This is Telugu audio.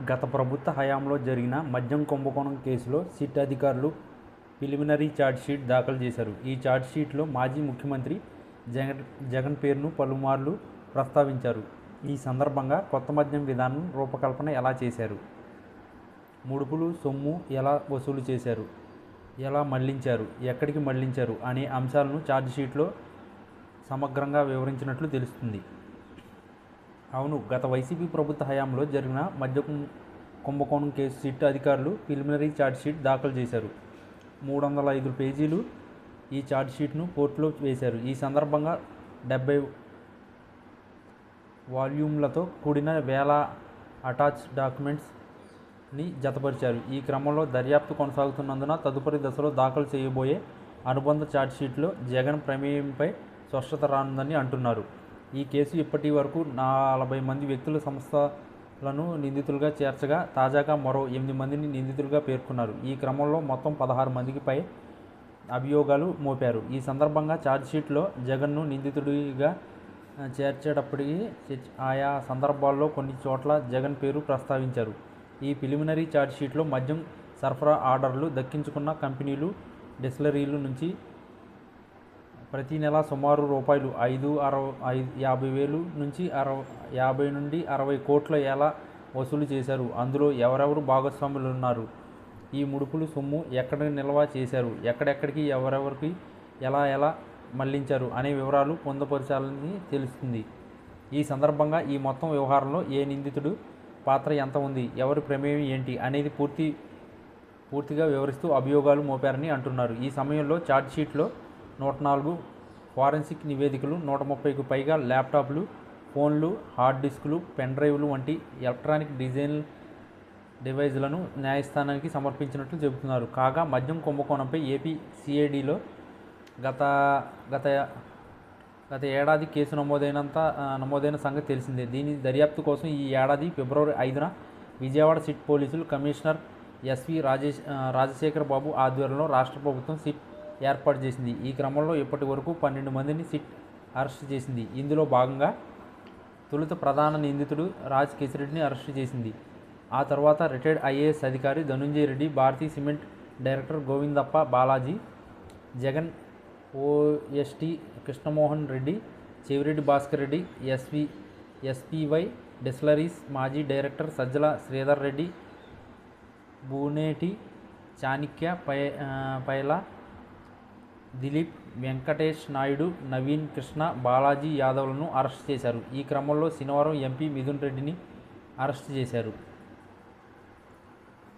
గత ప్రభుత్వ హయాంలో జరిగిన మద్యం కుంభకోణం కేసులో సిట్ అధికారులు ప్రిలిమినరీ ఛార్జ్షీట్ దాఖలు చేశారు. ఈ ఛార్జ్షీట్లో మాజీ ముఖ్యమంత్రి జగన్ జగన్ పేరును పలుమార్లు ప్రస్తావించారు. ఈ సందర్భంగా కొత్త మద్యం విధానం రూపకల్పన ఎలా చేశారు? ముడుపులు సొమ్ము ఎలా వసూలు చేశారు? ఎలా మళ్ళించారు? ఎక్కడికి మళ్ళించారు? అనే అంశాలను ఛార్జ్షీట్లో సమగ్రంగా వివరించినట్లు తెలుస్తుంది. అవును గత వైసీపీ ప్రభుత్వ హయాంలో జరిగిన మద్య కుంభకోణం కేసు సిట్ అధికారులు ప్రిలిమినరీ షీట్ దాఖలు చేశారు. మూడు వందల ఐదు పేజీలు ఈ షీట్ను కోర్టులో వేశారు. ఈ సందర్భంగా డెబ్బై వాల్యూమ్లతో కూడిన వేల అటాచ్ డాక్యుమెంట్స్ని జతపరిచారు. ఈ క్రమంలో దర్యాప్తు కొనసాగుతున్నందున తదుపరి దశలో దాఖలు చేయబోయే అనుబంధ ఛార్జ్షీట్లో జగన్ ప్రమేయంపై స్పష్టత రానుందని అంటున్నారు. ఈ కేసు ఇప్పటి వరకు నలభై మంది వ్యక్తుల సంస్థలను నిందితులుగా చేర్చగా తాజాగా మరో ఎనిమిది మందిని నిందితులుగా పేర్కొన్నారు. ఈ క్రమంలో మొత్తం పదహారు మందికి పై అభియోగాలు మోపారు. ఈ సందర్భంగా ఛార్జ్షీట్లో జగన్ను నిందితుడిగా చేర్చేటప్పటికీ ఆయా సందర్భాల్లో కొన్ని చోట్ల జగన్ పేరు ప్రస్తావించారు. ఈ ప్రిలిమినరీ ఛార్జ్షీట్లో మద్యం సరఫరా ఆర్డర్లు దక్కించుకున్న కంపెనీలు డిస్లరీలు నుంచి ప్రతి నెల సుమారు రూపాయలు ఐదు అరవై ఐదు యాభై వేలు నుంచి అరవై యాభై నుండి అరవై కోట్ల ఎలా వసూలు చేశారు. అందులో ఎవరెవరు భాగస్వాములు ఉన్నారు? ఈ ముడుపులు సొమ్ము ఎక్కడ నిల్వ చేశారు? ఎక్కడెక్కడికి ఎవరెవరికి ఎలా ఎలా మళ్ళించారు అనే వివరాలు పొందుపరచాలని తెలుస్తుంది. ఈ సందర్భంగా ఈ మొత్తం వ్యవహారంలో ఏ నిందితుడు పాత్ర ఎంత ఉంది? ఎవరి ప్రమేయం ఏంటి? అనేది పూర్తి పూర్తిగా వివరిస్తూ అభియోగాలు మోపారని అంటున్నారు. ఈ సమయంలో ఛార్జ్షీట్లో నూట నాలుగు ఫారెన్సిక్ నివేదికలు నూట ముప్పైకు పైగా ల్యాప్టాప్లు ఫోన్లు హార్డ్ డిస్కులు పెన్ డ్రైవ్లు వంటి ఎలక్ట్రానిక్ డిజైన్ డివైజ్లను న్యాయస్థానానికి సమర్పించినట్లు చెబుతున్నారు. కాగా మద్యం కుంభకోణంపై ఏపీ సిఐడిలో గత గత గత ఏడాది కేసు నమోదైనంత నమోదైన సంగతి తెలిసిందే. దీని దర్యాప్తు కోసం ఈ ఏడాది ఫిబ్రవరి ఐదున విజయవాడ సిట్ పోలీసులు commissioner S V Rajesh Rajasekhara Rajasekhar Babu ఆధ్వర్యంలో రాష్ట్ర ప్రభుత్వం సిట్ ఏర్పాటు చేసింది. ఈ క్రమంలో ఇప్పటి వరకు పన్నెండు మందిని సిట్ అరెస్ట్ చేసింది. ఇందులో భాగంగా తొలుత ప్రధాన నిందితుడు రాజ్ కేసిరెడ్డిని అరెస్టు చేసింది. ఆ తర్వాత రిటైర్డ్ ఐఏఎస్ అధికారి Dhanunjaya Reddy Bharathi cement director Govindappa Balaji Jagan OSD Krishnamohan Reddy Chevireddy Bhaskar Reddy S V S P Y distilleries మాజీ డైరెక్టర్ సజ్జల శ్రీధర్ రెడ్డి బూనేటి చాణిక్య పై పైలా పైల దిలీప్ వెంకటేష్ నాయుడు నవీన్ కృష్ణ బాలాజీ యాదవ్లను అరెస్ట్ చేశారు. ఈ క్రమంలో శనివారం ఎంపీ మిథున్ రెడ్డిని అరెస్ట్ చేశారు.